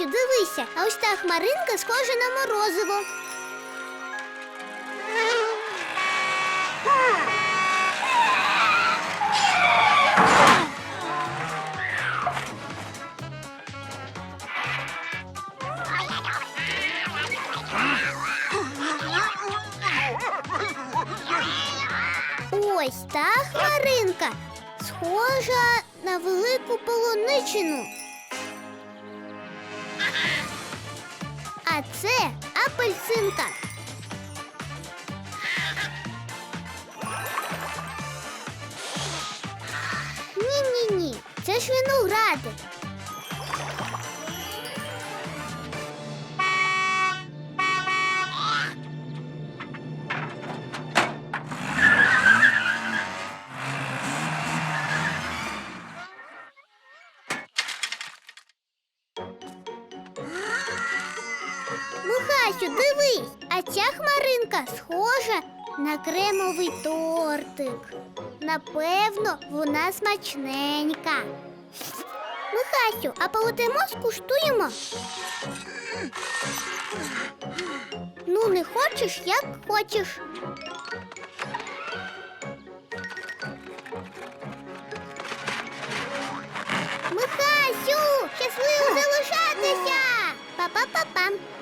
Михасю, дивися, а ось та хмаринка схожа на морозиво. Ось та хмаринка схожа на велику полуничину. А це апельсинка. Ні-ні ні, це ж виногради. На кремовий тортик. Напевно, вона смачненька. Михасю, а полетимо скуштуємо? Ну, не хочеш, як хочеш. Михасю, щасливо залишатися! Па-па-па-пам.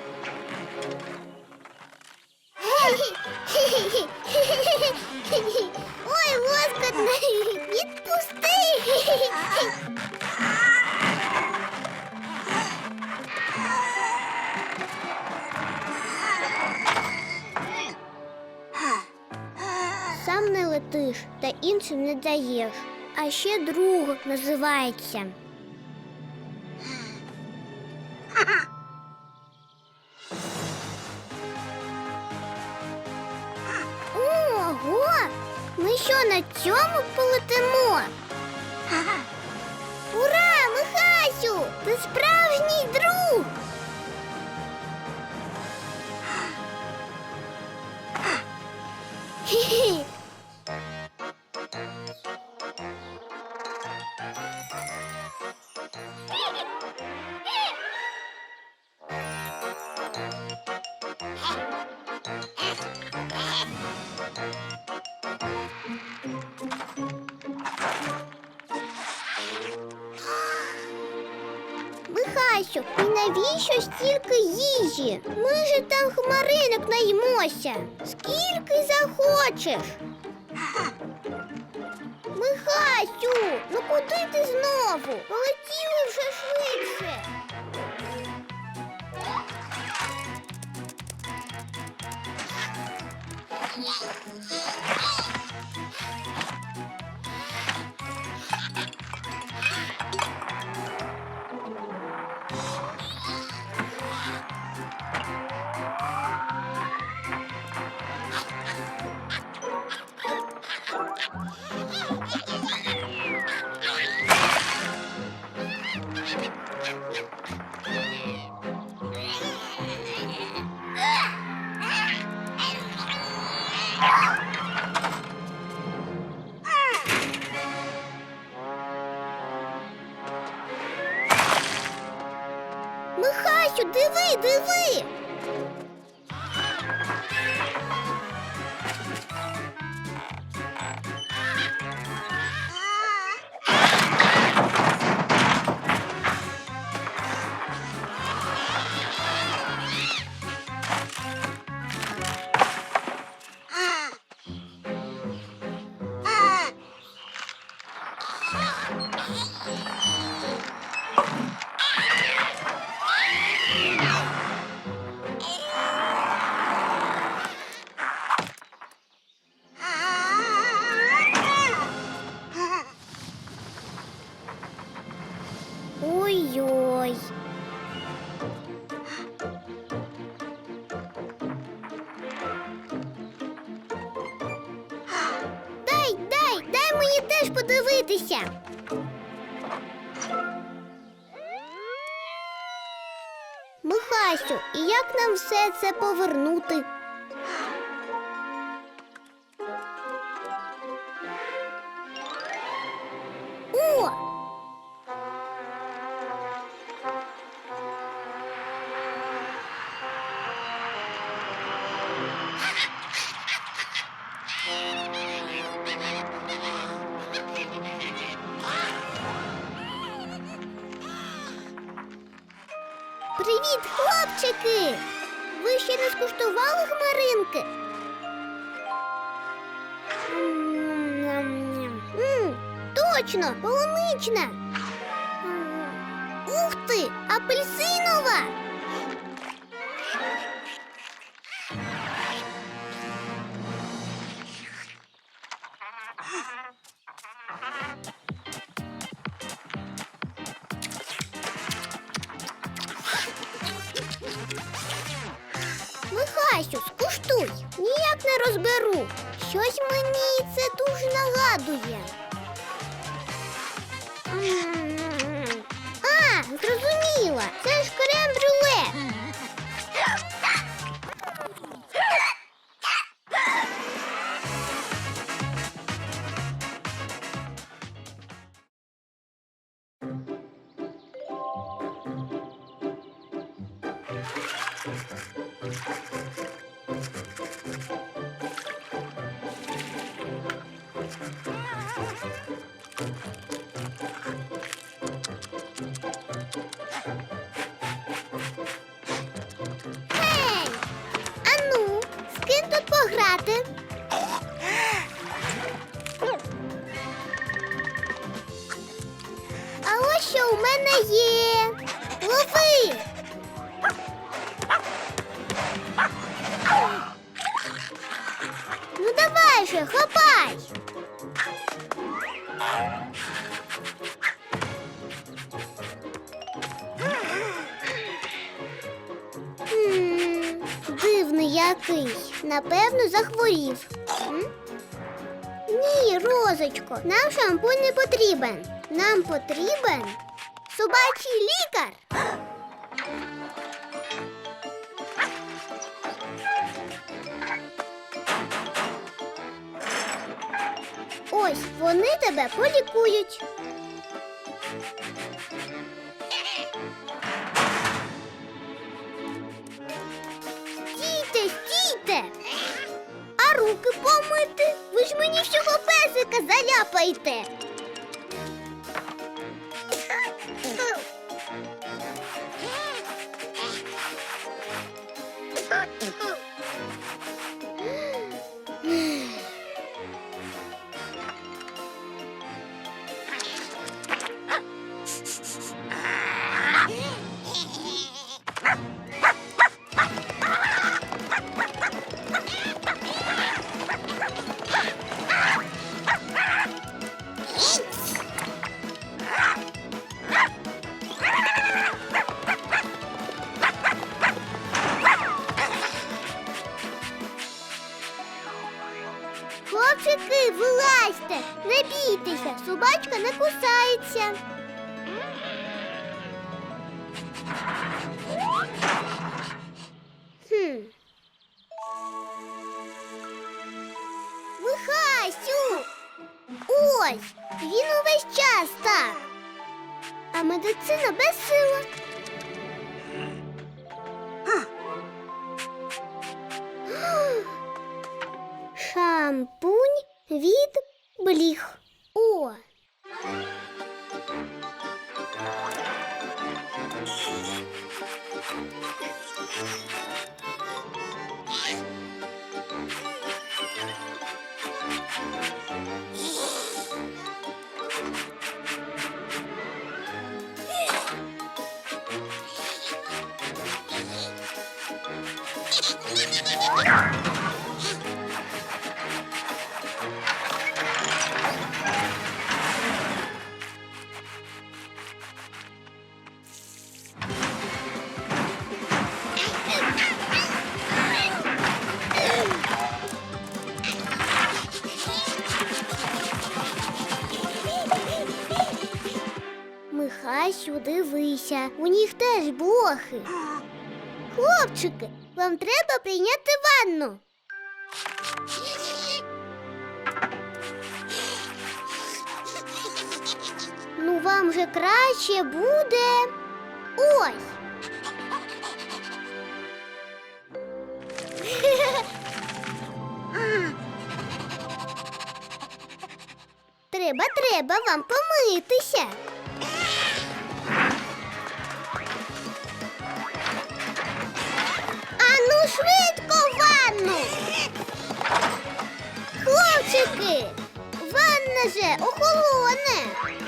Та не даєш. А ще друг називається. Ого! Ми що на цьому полетимо? Ура, Михасю! Ти справжній друг! Хі-хі. Михасю, і навіщо стільки їжі? Ми же там хмаринок наїмося. Скільки захочеш. Михасю, ну куди ти знову? Полетіли вже швидше. Михасю, диви, диви. Теж подивитися. Михасю, і як нам все це повернути? ялинки. Точно, полунична. Ух ты, апельсин! Скуштуй. Ніяк не розберу. Щось мені це дуже нагадує. А, зрозуміла. Це ж крем-брюле. Гей! Пограти? А ось що у мене є. Лови! Ну давай же, хапай! Який. Напевно, захворів. Ні, розочко, нам шампунь не потрібен. Нам потрібен собачий лікар. Ось вони тебе полікують. Ж мені всього песика заляпаєте. Вилазьте, не бійтеся, собачка не кусається. Хм. Михасю! Ось, він увесь час так. А медицина безсила. Шампунь від бліх. О. Михасю, дивися, у них теж блохи. Хлопчики, вам треба прийняти ванну. Ну, вам же краще буде. Ось. Треба, треба вам помитися. Швидко в ванну. Хлопчики, ванна же охолоне.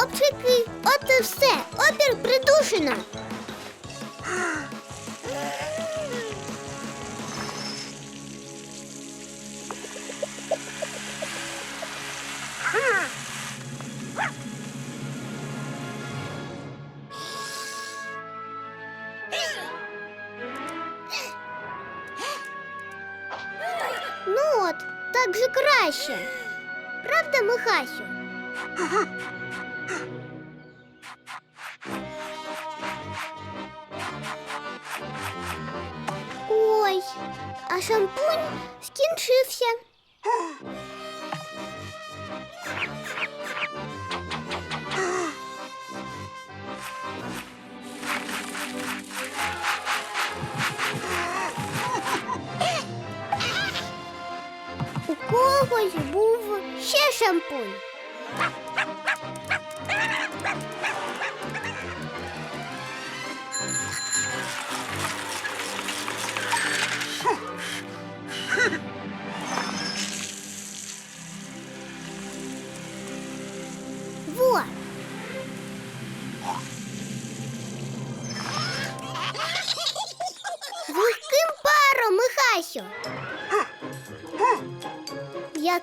Хлопчики, от і все, опір придушено. Ну от, так же краще. Правда, Михасю? А шампунь скінчився. У когось був ще шампунь.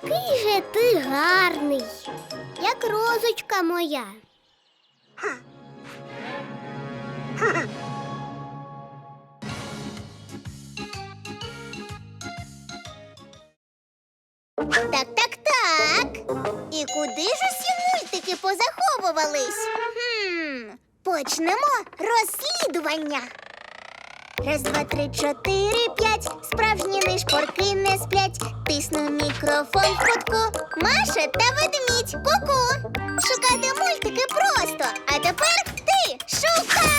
Який же ти гарний, як розочка моя. Так, так, так. І куди ж усі мультики позаховувались? Хм, почнемо розслідування. Раз, два, три, чотири, п'ять. Справжні нишпорки не сплять. Тисну мікрофон в кутку. Маша та ведмідь. Ку-ку. Шукати мультики просто. А тепер ти шукай!